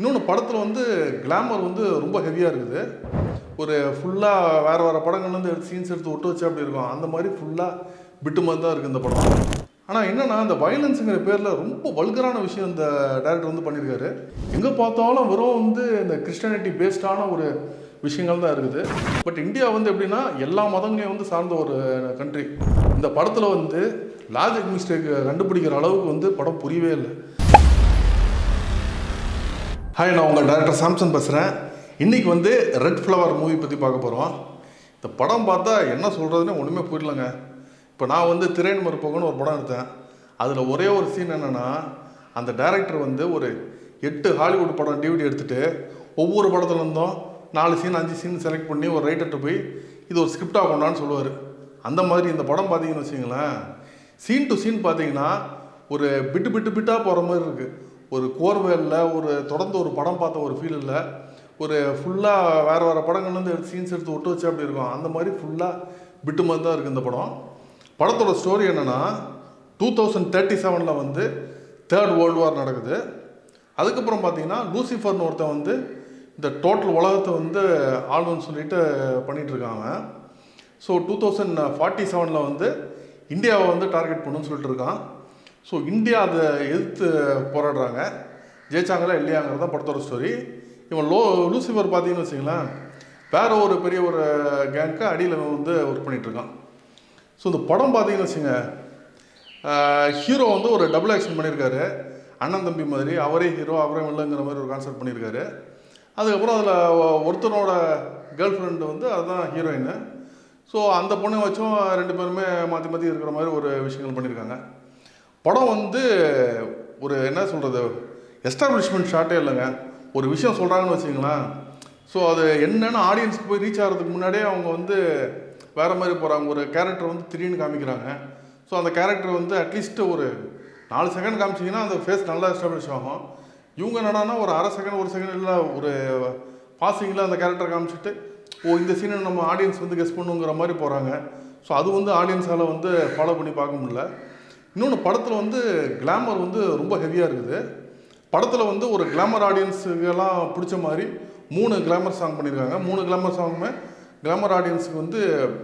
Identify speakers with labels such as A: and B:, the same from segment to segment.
A: இன்னொன்று படத்தில் வந்து கிளாமர் வந்து ரொம்ப ஹெவியாக இருக்குது. ஒரு ஃபுல்லாக வேறு வேறு படங்கள்லேருந்து எடுத்து சீன்ஸ் எடுத்து ஒட்டு வச்சு அப்படி இருக்கும். அந்த மாதிரி ஃபுல்லாக பிட்டு மாதிரி தான் இருக்குது இந்த படம். ஆனால் என்னென்னா இந்த வயலன்ஸுங்கிற பேரில் ரொம்ப வல்கரான விஷயம் இந்த டேரக்டர் வந்து பண்ணியிருக்காரு எங்கே பார்த்தாலும் வெறும் வந்து இந்த கிறிஸ்டியானிட்டி பேஸ்டான ஒரு விஷயங்கள் தான் இருக்குது. பட் இந்தியா வந்து எப்படின்னா எல்லா மதங்களையும் வந்து சார்ந்த ஒரு கண்ட்ரி இந்த படத்தில் வந்து லாஜிக் மிஸ்டேக் கண்டுபிடிக்கிற அளவுக்கு வந்து படம் புரியவே இல்லை. ஹாய் நான் உங்கள் டேரக்டர் சாம்சன் பேசுகிறேன் இன்றைக்கி வந்து ரெட் ஃப்ளவர் மூவி பற்றி பார்க்க போகிறோம் இந்த படம் பார்த்தா என்ன சொல்கிறதுன்னு ஒன்றுமே புரியலங்க. இப்போ நான் வந்து திரையன் மறுப்போகன்னு ஒரு படம் எடுத்தேன். அதில் ஒரே ஒரு சீன் என்னென்னா அந்த டேரக்டர் வந்து ஒரு எட்டு ஹாலிவுட் படம் டிவிடி எடுத்துகிட்டு ஒவ்வொரு படத்துல இருந்தும் நாலு சீன் அஞ்சு சீன் செலக்ட் பண்ணி ஒரு ரைட்டர்கிட்ட போய் இது ஒரு ஸ்கிரிப்டாக கொண்டான்னு சொல்லுவார். அந்த மாதிரி இந்த படம் பார்த்தீங்கன்னு வச்சுங்களேன் சீன் டு சீன் பார்த்தீங்கன்னா ஒரு பிட்டு பிட்டு பிட்டாக போகிற மாதிரி இருக்குது ஒரு கோர்வை இல்லை ஒரு தொடர்ந்து ஒரு படம் பார்த்த ஒரு ஃபீல் இல்லை. ஒரு ஃபுல்லாக வேறு வேறு படங்கள்லேருந்து எடுத்து சீன்ஸ் எடுத்து ஒட்டு வச்சு அப்படி இருக்கும்? அந்த மாதிரி ஃபுல்லாக பிட்டு மாதிரி தான் இருக்குது இந்த படம். படத்தோட ஸ்டோரி என்னென்னா டூ தௌசண்ட் தேர்ட்டி செவனில் வந்து தேர்ட் வேர்ல்டு வார் நடக்குது. அதுக்கப்புறம் பார்த்தீங்கன்னா லூசிஃபர்னு ஒருத்தன் வந்து இந்த டோட்டல் உலகத்தை வந்து ஆளுன்னு சொல்லிட்டு பண்ணிகிட்ருக்காங்க இருக்காங்க. ஸோ டூ தௌசண்ட் ஃபார்ட்டி செவனில் வந்து இந்தியாவை வந்து டார்கெட் பண்ணுன்னு சொல்லிட்டு இருக்கான். ஸோ இந்தியா அதை எதிர்த்து போராடுறாங்க. ஜெயிச்சாங்களா இல்லையாங்கிறத படத்தோட ஸ்டோரி இவன் லோ லூசிஃபர் பார்த்தீங்கன்னு வச்சுங்களேன் வேற ஒரு பெரிய ஒரு கேங்க்கு அடியில் வந்து ஒர்க் பண்ணிகிட்டு இருக்கான். ஸோ இந்த படம் பார்த்தீங்கன்னு வச்சுங்க ஹீரோ வந்து ஒரு டபுள் ஆக்ஷன் பண்ணியிருக்காரு. அண்ணன் தம்பி மாதிரி அவரே ஹீரோ அவரே இல்லைங்கிற மாதிரி ஒரு கான்செப்ட் பண்ணியிருக்காரு. அதுக்கப்புறம் அதில் ஒருத்தனோட கேர்ள் ஃப்ரெண்டு வந்து அதுதான் ஹீரோயின் ஸோ அந்த பொண்ணை வச்சும் ரெண்டு பேருமே மாற்றி மாற்றி இருக்கிற மாதிரி ஒரு விஷயங்கள் பண்ணியிருக்காங்க. படம் வந்து ஒரு என்ன சொல்கிறது எஸ்டாப்ளிஷ்மெண்ட் ஷார்ட்டே இல்லைங்க. ஒரு விஷயம் சொல்கிறாங்கன்னு வச்சுங்களேன் ஸோ அது என்னென்னு ஆடியன்ஸ்க்கு போய் ரீச் ஆகிறதுக்கு முன்னாடியே அவங்க வந்து வேறு மாதிரி போகிறாங்க ஒரு கேரக்டர் வந்து திடீர்னு காமிக்கிறாங்க. ஸோ அந்த கேரக்டர் வந்து அட்லீஸ்ட்டு ஒரு நாலு செகண்ட் காமிச்சிங்கன்னா அந்த ஃபேஸ் நல்லா எஸ்டாப்ளிஷ் ஆகும். இவங்க என்னடான்னா ஒரு அரை செகண்ட் ஒரு செகண்ட் இல்லை ஒரு பாசிங்கில் அந்த கேரக்டர் காமிச்சிட்டு ஓ இந்த சீனை நம்ம ஆடியன்ஸ் வந்து கெஸ் பண்ணுங்கிற மாதிரி போகிறாங்க ஸோ அது வந்து ஆடியன்ஸால் வந்து ஃபாலோ பண்ணி பார்க்க முடியல. இன்னொன்று படத்தில் வந்து கிளாமர் வந்து ரொம்ப ஹெவியாக இருக்குது. படத்தில் வந்து ஒரு கிளாமர் ஆடியன்ஸுக்கெல்லாம் பிடிச்ச மாதிரி மூணு கிளாமர் சாங் பண்ணியிருக்காங்க மூணு கிளாமர் சாங்குமே கிளாமர் ஆடியன்ஸுக்கு வந்து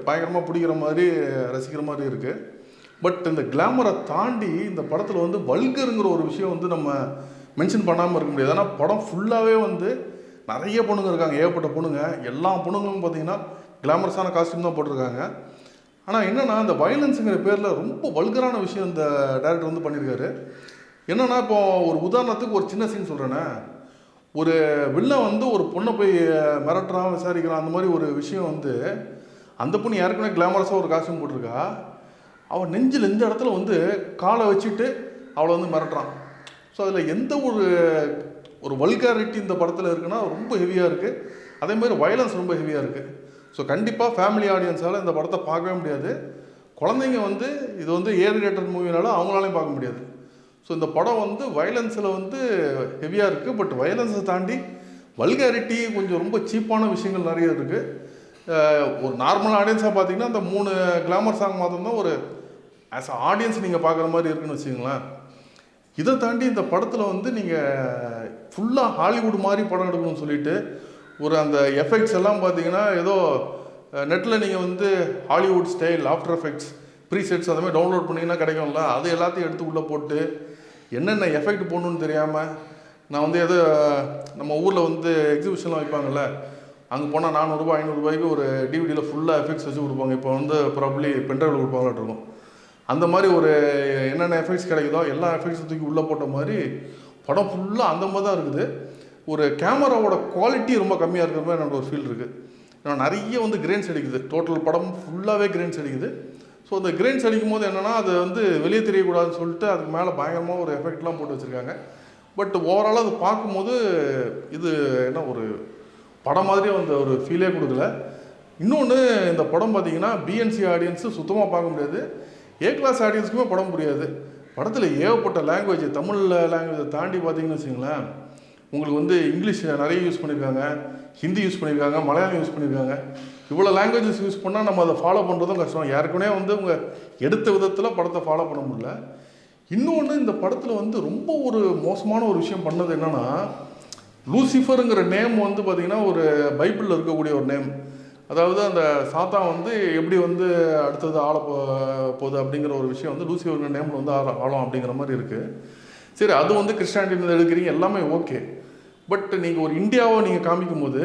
A: பயங்கரமாக பிடிக்கிற மாதிரி ரசிக்கிற மாதிரி இருக்குது பட் இந்த கிளாமரை தாண்டி இந்த படத்தில் வந்து வல்கருங்கிற ஒரு விஷயம் வந்து நம்ம மென்ஷன் பண்ணாமல் இருக்க முடியாது. ஏன்னா படம் ஃபுல்லாகவே வந்து நிறைய பொண்ணுங்க இருக்காங்க. ஏகப்பட்ட பொண்ணுங்க. எல்லா பொண்ணுங்களும் பார்த்தீங்கன்னா கிளாமரஸான காஸ்டியூம் தான் போட்டிருக்காங்க. ஆனால் என்னென்னா இந்த வயலன்ஸுங்கிற பேரில் ரொம்ப வல்கரான விஷயம் இந்த டேரக்டர் வந்து பண்ணியிருக்காரு என்னென்னா இப்போ ஒரு உதாரணத்துக்கு ஒரு சின்ன சீன் சொல்கிறேனே ஒரு வில்லன் வந்து ஒரு பொண்ணை போய் மிரட்டுறான் விசாரிக்கிறான் அந்த மாதிரி ஒரு விஷயம் வந்து அந்த பொண்ணு ஏற்கனவே கிளாமரஸாக ஒரு காஸ்டியூம் போட்டிருக்கா. அவள் நெஞ்சில் இந்த இடத்துல வந்து காலை வச்சுட்டு அவளை வந்து மிரட்டுறான். ஸோ அதில் எந்த ஒரு ஒரு வல்காரிட்டி இந்த படத்தில் இருக்குன்னா ரொம்ப ஹெவியாக இருக்குது அதே மாதிரி வயலன்ஸ் ரொம்ப ஹெவியாக இருக்குது ஸோ கண்டிப்பாக ஃபேமிலி ஆடியன்ஸால் இந்த படத்தை பார்க்கவே முடியாது. குழந்தைங்க வந்து இது வந்து ஏர் ரேட்டட் மூவினால அவங்களாலையும் பார்க்க முடியாது. ஸோ இந்த படம் வந்து வயலன்ஸில் வந்து ஹெவியாக இருக்குது பட் வயலன்ஸை தாண்டி வல்காரிட்டி கொஞ்சம் ரொம்ப சீப்பான விஷயங்கள் நிறைய இருக்குது ஒரு நார்மல் ஆடியன்ஸாக பார்த்தீங்கன்னா அந்த மூணு கிளாமர் சாங் மாத்திரம் தான் ஒரு ஆஸ் அ ஆடியன்ஸ் நீங்கள் பார்க்குற மாதிரி இருக்குன்னு வச்சுங்களேன் இதை தாண்டி இந்த படத்தில் வந்து நீங்கள் ஃபுல்லாக ஹாலிவுட் மாதிரி படம் எடுக்கணும்னு சொல்லிட்டு ஒரு அந்த எஃபெக்ட்ஸ் எல்லாம் பார்த்தீங்கன்னா ஏதோ நெட்டில் நீங்கள் வந்து Hollywood style after effects presets அந்த மாதிரி டவுன்லோட் பண்ணிங்கன்னா கிடைக்கும்ல? அது எல்லாத்தையும் எடுத்து உள்ளே போட்டு என்னென்ன எஃபெக்ட் போடணுன்னு தெரியாமல் நான் வந்து ஏதோ நம்ம ஊரில் வந்து எக்ஸிபிஷன்லாம் வைப்பாங்கல்ல அங்கே போனால் நானூறுரூபா ஐநூறுரூபாய்க்கு ஒரு டிவிடியில் ஃபுல்லாக எஃபெக்ட்ஸ் வச்சு கொடுப்பாங்க. இப்போ வந்து ப்ராப்ளி பென்ட்ரைவில் கொடுப்பாங்களாட்டிருக்கும் அந்த மாதிரி ஒரு என்னென்ன எஃபெக்ட்ஸ் கிடைக்குதோ எல்லா எஃபெக்ட்ஸும் தூக்கி உள்ளே போட்ட மாதிரி படம் ஃபுல்லாக அந்த மாதிரி தான் இருக்குது. ஒரு கேமராவோட குவாலிட்டி ரொம்ப கம்மியாக இருக்கிற மாதிரி எனக்கு ஒரு ஃபீல் இருக்குது ஏன்னா நிறைய வந்து கிரெயின்ஸ் அடிக்குது. டோட்டல் படம் ஃபுல்லாகவே கிரெயின்ஸ் அடிக்குது. ஸோ அந்த கிரெயின்ஸ் அடிக்கும் போது என்னென்னா அது வந்து வெளியே தெரியக்கூடாதுன்னு சொல்லிட்டு அதுக்கு மேலே பயங்கரமாக ஒரு எஃபெக்ட்லாம் போட்டு வச்சுருக்காங்க. பட் ஓவராலாக அது பார்க்கும்போது இது என்ன ஒரு படம் மாதிரி அந்த ஒரு ஃபீலே கொடுக்கல. இன்னொன்று இந்த படம் பார்த்தீங்கன்னா பிஎன்சி ஆடியன்ஸு சுத்தமாக பார்க்க முடியாது. ஏ கிளாஸ் ஆடியன்ஸுக்குமே படம் புரியாது. படத்தில் ஏகப்பட்ட லாங்குவேஜ் தமிழ் லாங்குவேஜை தாண்டி பார்த்தீங்கன்னு வச்சுங்களேன் உங்களுக்கு வந்து இங்கிலீஷ் நிறைய யூஸ் பண்ணியிருக்காங்க ஹிந்தி யூஸ் பண்ணியிருக்காங்க மலையாளம் யூஸ் பண்ணியிருக்காங்க இவ்வளோ லாங்குவேஜஸ் யூஸ் பண்ணால் நம்ம அதை ஃபாலோ பண்ணுறதும் கஷ்டம். ஏற்கனவே வந்து உங்கள் எடுத்த விதத்தில் படத்தை ஃபாலோ பண்ண முடியல. இன்னொன்று இந்த படத்தில் வந்து ரொம்ப ஒரு மோசமான ஒரு விஷயம் பண்ணது என்னென்னா லூசிஃபருங்கிற நேம் வந்து பார்த்திங்கன்னா ஒரு பைபிளில் இருக்கக்கூடிய ஒரு நேம் அதாவது அந்த சாத்தா வந்து எப்படி வந்து அடுத்தது ஆள போகுது அப்படிங்கிற ஒரு விஷயம் வந்து லூசிஃபருங்கிற நேமில் வந்து ஆள ஆளும் அப்படிங்கிற மாதிரி இருக்குது சரி அது வந்து கிறிஸ்டானிட்டியில் எடுக்கிறீங்க எல்லாமே ஓகே பட் நீங்கள் ஒரு இந்தியாவை நீங்கள் காமிக்கும் போது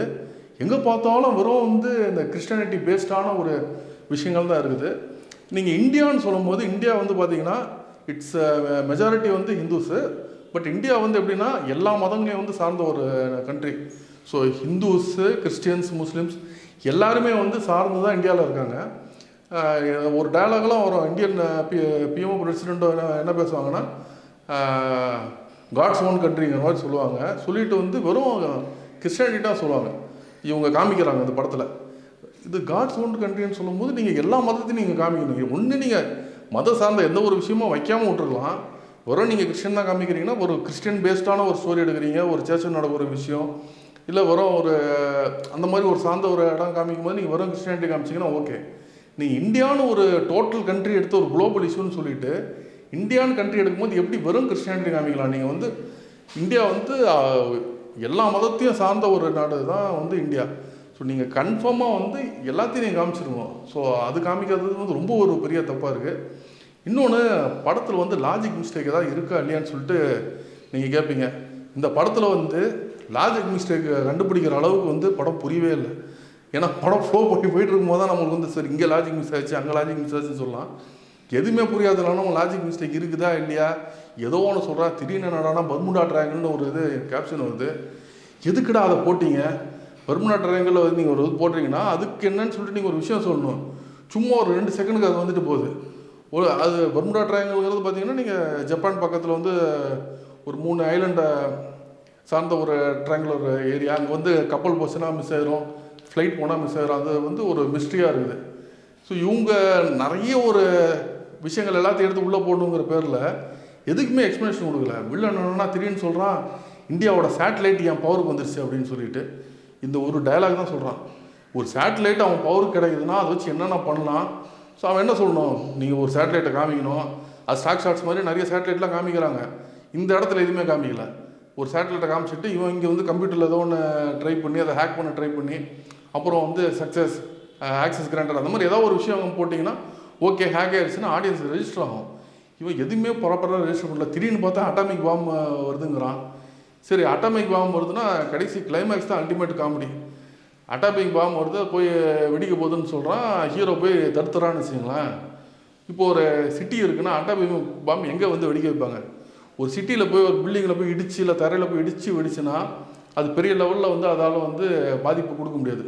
A: எங்கே பார்த்தாலும் வெறும் வந்து இந்த கிறிஸ்டனிட்டி பேஸ்டான ஒரு விஷயங்கள் தான் இருக்குது. நீங்கள் இந்தியான்னு சொல்லும்போது இந்தியா வந்து பார்த்தீங்கன்னா இட்ஸ் மெஜாரிட்டி வந்து ஹிந்துஸு பட் இந்தியா வந்து எப்படின்னா எல்லா மதங்களையும் வந்து சார்ந்த ஒரு country so Hindus Christians Muslims எல்லாருமே வந்து சார்ந்து தான் இந்தியாவில் இருக்காங்க. ஒரு டயலாக்லாம் வரும். இந்தியன் பி பிஎம்ஓ பிரசிடெண்ட்டோ என்ன என்ன பேசுவாங்கன்னா காட்ஸ் ஓன் கண்ட்ரிங்கிற மாதிரி சொல்லுவாங்க. சொல்லிட்டு வந்து வெறும் கிறிஸ்டியானிட்டி தான் சொல்லுவாங்க. இவங்க காமிக்கிறாங்க இந்த படத்தில். இது காட்ஸ் ஓன் கண்ட்ரின்னு சொல்லும்போது நீங்கள் எல்லா மதத்தையும் நீங்கள் காமிக்கணும். ஒன்று நீங்கள் மதம் சார்ந்த எந்த ஒரு விஷயமும் வைக்காமல் விட்டுருக்கலாம் வெறும் நீங்கள் கிறிஸ்டின் தான் காமிக்கிறீங்கன்னா ஒரு கிறிஸ்டின் பேஸ்டான ஒரு ஸ்டோரி எடுக்கிறீங்க ஒரு சேர்ச்சில் நடக்கிற ஒரு விஷயம் இல்லை வெறும் ஒரு அந்த மாதிரி ஒரு சார்ந்த ஒரு இடம் காமிக்கும் போது நீங்கள் வெறும் கிறிஸ்டியானிட்டி காமிச்சிங்கன்னா ஓகே நீங்கள் இந்தியான்னு ஒரு டோட்டல் கண்ட்ரி எடுத்து ஒரு குளோபல் இஷ்யூன்னு சொல்லிட்டு இந்தியான்னு கண்ட்ரி எடுக்கும்போது எப்படி வெறும் கிறிஸ்டியானிட்டி காமிக்கலாம்? நீங்கள் வந்து இந்தியா வந்து எல்லா மதத்தையும் சார்ந்த ஒரு நாடு தான் வந்து இந்தியா. ஸோ நீங்கள் கன்ஃபார்மாக வந்து எல்லாத்தையும் நீங்கள் காமிச்சிருக்கணும் ஸோ அது காமிக்காதது வந்து ரொம்ப ஒரு பெரிய தப்பாக இருக்குது இன்னொன்று படத்தில் வந்து லாஜிக் மிஸ்டேக் ஏதாவது இருக்கா இல்லையான்னு சொல்லிட்டு நீங்கள் கேட்பீங்க இந்த படத்தில் வந்து லாஜிக் மிஸ்டேக் கண்டுபிடிக்கிற அளவுக்கு வந்து படம் புரியவே இல்லை. ஏன்னா படம் ஃப்ளோ பண்ணி போயிட்டு இருக்கும்போது தான் நம்மளுக்கு வந்து சரி இங்கே லாஜிக் மிஸ் ஆச்சு அங்கே லாஜிக் மிஸ் ஆச்சுன்னு சொல்லலாம். எதுவுமே புரியாதனால உங்கள் லாஜிக் மிஸ்டேக் இருக்குதா இல்லையா? ஏதோ ஒன்று சொல்கிறா திடீர்னு என்னடானா பர்முடா ட்ராயங்கல்னு ஒரு இது கேப்ஷன் வருது. எதுக்குடா அதை போட்டீங்க? பர்முடா ட்ரையாங்கிளில் வந்து நீங்கள் ஒரு இது போடுறீங்கன்னா அதுக்கு என்னன்னு சொல்லிட்டு நீங்கள் ஒரு விஷயம் சொல்லணும். சும்மா ஒரு ரெண்டு செகண்டுக்கு அது வந்துட்டு போகுது. ஒரு அது பர்முடா ட்ரையாங்கிள்ங்கிறது பார்த்தீங்கன்னா நீங்கள் ஜப்பான் பக்கத்தில் வந்து ஒரு மூணு ஐலண்டை சார்ந்த ஒரு ட்ரையாங்குலர் ஏரியா அங்கே வந்து கப்பல் போச்சுன்னா மிஸ் ஆயிரும். ஃப்ளைட் போனால் மிஸ் ஆயிரும். அது வந்து ஒரு மிஸ்ட்ரியாக இருக்குது. ஸோ இவங்க நிறைய ஒரு விஷயங்கள் எல்லாத்தையும் எடுத்து உள்ளே போடணுங்கிற பேரில் எதுக்குமே எக்ஸ்ப்ளனேஷன் கொடுக்கல. வில்லன் என்னன்னா திடீர்னு சொல்கிறான் இந்தியாவோட சேட்டலைட் என் பவருக்கு வந்துருச்சு அப்படின்னு சொல்லிட்டு இந்த ஒரு டயலாக் தான் சொல்கிறான் ஒரு சேட்டலைட் அவன் பவருக்கு கிடைக்குதுன்னா அதை வச்சு என்னென்ன பண்ணலாம்? ஸோ அவன் என்ன சொல்லணும்? நீங்கள் ஒரு சேட்டலைட்டை காமிக்கணும். அது ஸ்டாக் ஷாட்ஸ் மாதிரி நிறைய சேட்டலைட்லாம் காமிக்கிறாங்க. இந்த இடத்துல எதுவுமே காமிக்கல. ஒரு சேட்டலைட்டை காமிச்சிட்டு இவன் இங்கே வந்து கம்ப்யூட்டரில் ஏதோ ஒன்று ட்ரை பண்ணி அதை ஹேக் பண்ண ட்ரை பண்ணி அப்புறம் வந்து சக்ஸஸ் ஆக்சஸ் கிராண்டட் அந்த மாதிரி ஏதாவது ஒரு விஷயம் அவங்க போட்டிங்கன்னா ஓகே ஹேக் ஆயிடுச்சுன்னா ஆடியன்ஸ் ரெஜிஸ்டர் ஆகும். இவன் எதுவுமே ப்ராப்பராக ரெஜிஸ்டர் பண்ணல. திடீர்னு பார்த்தா அட்டாமிக் பாம் வருதுங்கிறான். சரி அட்டாமிக் பாம் வருதுன்னா கடைசி கிளைமேக்ஸ் தான் அல்டிமேட் காமெடி அட்டாமிக் பாம் வருது போய் வெடிக்க போகுதுன்னு சொல்கிறான் ஹீரோ போய் தடுத்துறான்னு வச்சுங்களேன் இப்போ ஒரு சிட்டி இருக்குன்னா அட்டாமிக் பாம் எங்கே வந்து வெடிக்க வைப்பாங்க? ஒரு சிட்டியில் போய் ஒரு பில்டிங்கில் போய் இடிச்சு இல்லை தரையில் போய் இடித்து வெடிச்சுன்னா அது பெரிய லெவலில் வந்து அதால் வந்து பாதிப்பு கொடுக்க முடியாது.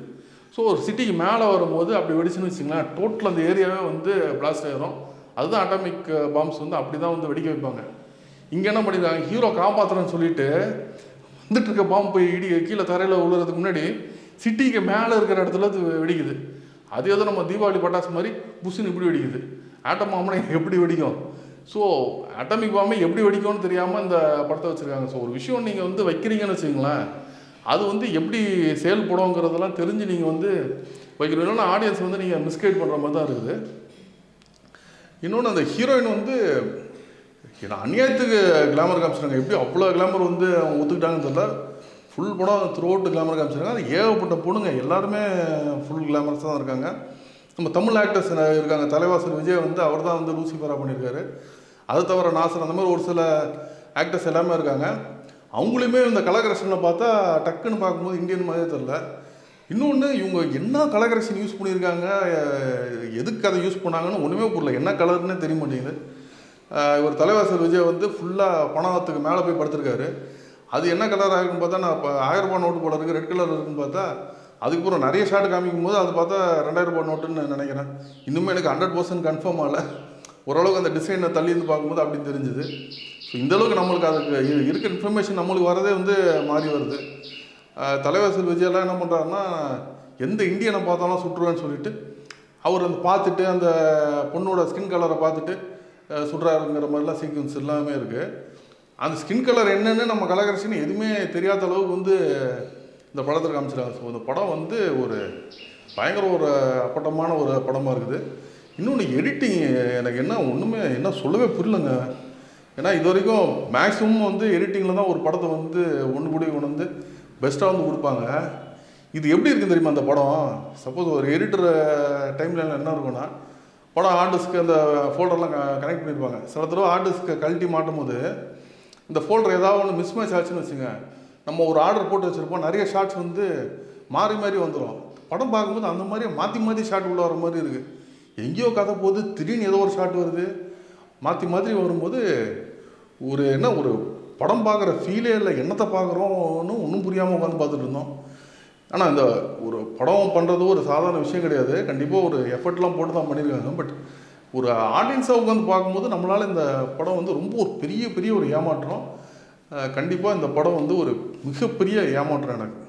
A: ஸோ ஒரு சிட்டிக்கு மேலே வரும்போது அப்படி வெடிச்சுன்னு வச்சிங்களேன் டோட்டல் அந்த ஏரியாவே வந்து பிளாஸ்ட் ஆயிரும். அதுதான் அட்டாமிக் பாம்ஸ் uh, வந்து அப்படி தான் வந்து வெடிக்க வைப்பாங்க. இங்கே என்ன பண்ணிடுறாங்க ஹீரோ காப்பாற்றுறேன்னு சொல்லிட்டு வந்துட்டு இருக்க பாம்பு போய் இடி கீழே தரையில் விழுறதுக்கு முன்னாடி சிட்டிக்கு மேலே இருக்கிற இடத்துல அது வெடிக்குது. அது ஏதோ நம்ம தீபாவளி பட்டாசு மாதிரி புஷுன்னு இப்படி வெடிக்குது. ஆட்டம் பாம்புனா எப்படி வெடிக்கும்? ஸோ அட்டாமிக் பாம்பை எப்படி வெடிக்கும்னு தெரியாமல் இந்த படத்தை வச்சுருக்காங்க. ஸோ ஒரு விஷயம் நீங்கள் வந்து வைக்கிறீங்கன்னு வச்சுங்களேன் அது வந்து எப்படி செயல்படுங்கிறதெல்லாம் தெரிஞ்சு நீங்கள் வந்து வைக்கணும். இல்லைன்னா ஆடியன்ஸ் வந்து நீங்கள் மிஸ்கைட் பண்ணுற மாதிரி தான் இருக்குது. இன்னொன்று அந்த ஹீரோயின் வந்து ஏன்னா அநியாயத்துக்கு கிளாமர் காமிச்சிருக்காங்க. எப்படி அவ்வளோ கிளாமர் வந்து அவங்க ஒத்துக்கிட்டாங்கன்னு தெரியல. ஃபுல் படம் த்ரூ அவுட் கிளாமர் காமிச்சிருக்காங்க. அது ஏகப்பட்ட பொண்ணுங்க எல்லாருமே ஃபுல் கிளாமர்ஸ் தான் இருக்காங்க. நம்ம தமிழ் ஆக்டர்ஸ் இருக்காங்க? தலைவாசல் விஜய் வந்து அவர் தான் வந்து லூசிஃபராக பண்ணியிருக்காரு. அது தவிர நாசர் அந்த மாதிரி ஒரு சில ஆக்டர்ஸ் எல்லாமே இருக்காங்க. அவங்களையுமே இந்த கலகரசனை பார்த்தா டக்குன்னு பார்க்கும்போது இந்தியன் மாதிரியே தெரில இன்னொன்று இவங்க என்ன கலகரசன் யூஸ் பண்ணியிருக்காங்க எதுக்கு அதை யூஸ் பண்ணாங்கன்னு ஒன்றுமே புரியல. என்ன கலர்னே தெரிய மாட்டேங்குது. இவர் தலைவாசல் விஜய் வந்து ஃபுல்லாக பணத்துக்கு மேலே போய் படுத்திருக்காரு. அது என்ன கலர் ஆகுன்னு பார்த்தா நான் இப்போ ஆயிரம் ரூபாய் நோட்டு போல இருக்குது ரெட் கலர் இருக்குன்னு பார்த்தா அதுக்கப்புறம் நிறைய ஷாட் காமிக்கும் போது அது பார்த்தா ரெண்டாயிரம் ரூபாய் நோட்டுன்னு நினைக்கிறேன். இன்னுமே எனக்கு ஹண்ட்ரட் பர்சன்ட் கன்ஃபார்ம் ஆகலை. ஓரளவுக்கு அந்த டிசைனை தள்ளி இருந்து பார்க்கும்போது அப்படி தெரிஞ்சுது. ஸோ இந்தளவுக்கு நம்மளுக்கு அதுக்கு இருக்க இன்ஃபர்மேஷன் நம்மளுக்கு வரதே வந்து மாறி வருது. தலைவர் செல் விஜயெல்லாம் என்ன பண்ணுறாருன்னா எந்த இந்தியனை பார்த்தாலும் சுட்டுருவேன்னு சொல்லிட்டு அவர் அந்த பார்த்துட்டு அந்த பொண்ணோட ஸ்கின் கலரை பார்த்துட்டு சுடுறாருங்கிற மாதிரிலாம் சீக்வன்ஸ் எல்லாமே இருக்குது அந்த ஸ்கின் கலர் என்னன்னு நம்ம கலகரசின்னு எதுவுமே தெரியாத அளவுக்கு வந்து இந்த படத்தில் காமிச்சிடாங்க ஸோ இந்த படம் வந்து ஒரு பயங்கர ஒரு அப்பட்டமான ஒரு படமாக இருக்குது. இன்னொன்று எடிட்டிங் எனக்கு என்ன ஒன்றுமே என்ன சொல்லவே புரியலங்க. ஏன்னா இது வரைக்கும் மேக்ஸிமம் வந்து எடிட்டிங்கில் தான் ஒரு படத்தை வந்து ஒன்று கூடி கொண்டு வந்து பெஸ்ட்டாக வந்து கொடுப்பாங்க. இது எப்படி இருக்குன்னு தெரியுமா அந்த படம்? சப்போஸ் ஒரு எடிட்டர் டைமில் என்ன இருக்கும்னா படம் ஹார்ட் டிஸ்க்கு அந்த ஃபோல்டர்லாம் கனெக்ட் பண்ணியிருப்பாங்க சில தடவை ஹார்ட் டிஸ்க்கை கழட்டி மாட்டும் போது இந்த ஃபோல்டர் ஏதாவது ஒன்று மிஸ்மேட்ச் ஆச்சுன்னு வச்சுங்க நம்ம ஒரு ஆர்டர் போட்டு வச்சுருப்போம். நிறைய ஷார்ட்ஸ் வந்து மாறி மாறி வந்துடும் படம் பார்க்கும்போது அந்த மாதிரி மாற்றி மாற்றி ஷாட் உள்ள வர மாதிரி இருக்குது எங்கேயோ கதை போகுது திடீர்னு ஏதோ ஒரு ஷாட் வருது. மாற்றி மாற்றி வரும்போது ஒரு என்ன ஒரு படம் பார்க்குற ஃபீலே இல்லை என்னத்தை பார்க்குறோன்னு ஒன்றும் புரியாமல் உட்காந்து பார்த்துட்டு இருந்தோம். ஆனால் இந்த ஒரு படம் பண்ணுறது ஒரு சாதாரண விஷயம் கிடையாது. கண்டிப்பாக ஒரு எஃபர்ட்லாம் போட்டு தான் பண்ணியிருக்காங்க. பட் ஒரு ஆடியன்ஸாக உட்காந்து பார்க்கும்போது நம்மளால் இந்த படம் வந்து ரொம்ப ஒரு பெரிய பெரிய ஒரு ஏமாற்றம். கண்டிப்பாக இந்த படம் வந்து ஒரு மிகப்பெரிய ஏமாற்றம் எனக்கு.